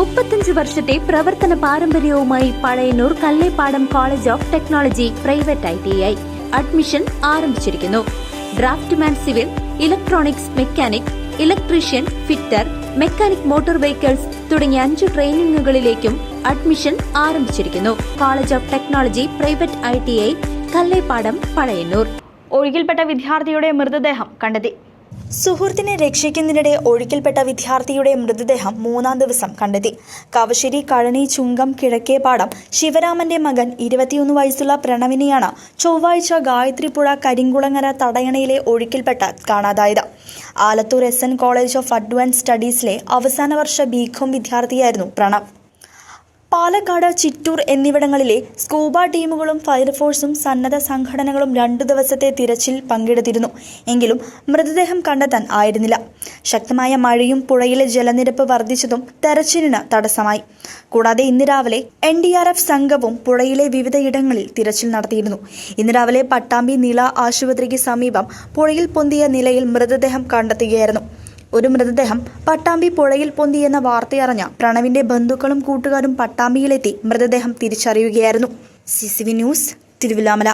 മുപ്പത്തഞ്ച് വർഷത്തെ പ്രവർത്തന പാരമ്പര്യവുമായി Pazhayannur Kallepadam college of technology private I T I. Admission ആരംഭിച്ചിരിക്കുന്നു. Draftsman civil electronics mechanic electrician fitter mechanic motor vehicles തുടങ്ങിയ അഞ്ച് ട്രെയിനിങ്ങുകളിലേക്കും അഡ്മിഷൻ ആരംഭിച്ചിരിക്കുന്നു. College of technology private I T I Kallepadam Pazhayannur. ഒഴുകിൽപ്പെട്ട വിദ്യാർത്ഥിയുടെ മൃതദേഹം കണ്ടെത്തി. സുഹൃത്തിനെ രക്ഷിക്കുന്നതിനിടെ ഒഴുക്കിൽപ്പെട്ട വിദ്യാർത്ഥിയുടെ മൃതദേഹം മൂന്നാം ദിവസം കണ്ടെത്തി. കവശ്ശേരി കഴനി ചുങ്കം കിഴക്കേപാടം ശിവരാമന്റെ മകൻ ഇരുപത്തിയൊന്ന് വയസ്സുള്ള പ്രണവിനെയാണ് ചൊവ്വാഴ്ച ഗായത്രിപ്പുഴ കരിങ്കുളങ്ങര തടയണയിലെ ഒഴുക്കിൽപ്പെട്ട കാണാതായത്. Alathur S college of advance സ്റ്റഡീസിലെ അവസാന വർഷ ബികോം വിദ്യാർത്ഥിയായിരുന്നു പ്രണവ്. പാലക്കാട് ചിറ്റൂർ എന്നിവിടങ്ങളിലെ സ്കൂബ ടീമുകളും ഫയർഫോഴ്സും സന്നദ്ധ സംഘടനകളും രണ്ടു ദിവസത്തെ തിരച്ചിൽ പങ്കെടുത്തിരുന്നു. എങ്കിലും മൃതദേഹം കണ്ടെത്താൻ ആയിരുന്നില്ല. ശക്തമായ മഴയും പുഴയിലെ ജലനിരപ്പ് വർദ്ധിച്ചതും തെരച്ചിലിന് തടസ്സമായി. കൂടാതെ ഇന്ന് രാവിലെ എൻ ഡി ആർ എഫ് സംഘവും പുഴയിലെ വിവിധയിടങ്ങളിൽ തിരച്ചിൽ നടത്തിയിരുന്നു. ഇന്ന് രാവിലെ പട്ടാമ്പി നില ആശുപത്രിക്ക് സമീപം പുഴയിൽ പൊന്തിയ നിലയിൽ മൃതദേഹം കണ്ടെത്തുകയായിരുന്നു. ഒരു മൃതദേഹം പട്ടാമ്പി പുഴയിൽ പൊന്തിയെന്ന വാർത്തയറിഞ്ഞ പ്രണവിന്റെ ബന്ധുക്കളും കൂട്ടുകാരും പട്ടാമ്പിയിലെത്തി മൃതദേഹം തിരിച്ചറിയുകയായിരുന്നു. CCV news Thiruvilwamala.